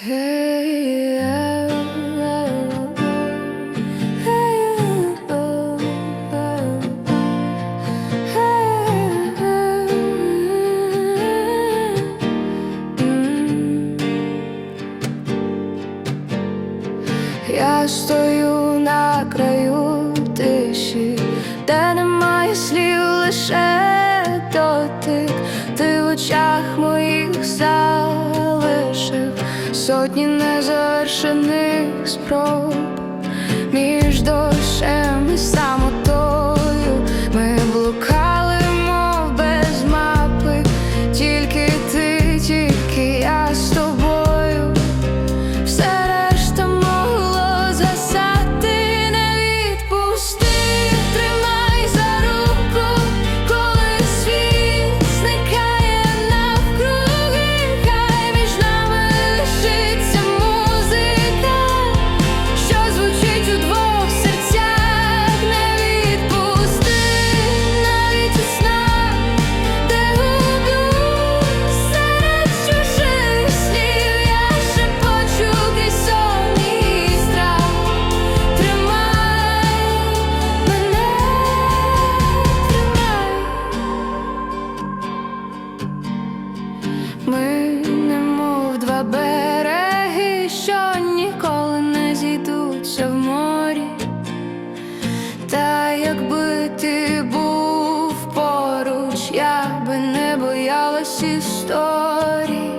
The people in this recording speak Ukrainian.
Я стою на краю тиші, де немає слів, лише сотні незавершених спроб між дощем і самотою. Ми блукали, мов без мапи, тільки ти, Ми немов два береги, що ніколи не зійдуться в морі. Та якби ти був поруч, я би не боялась історії.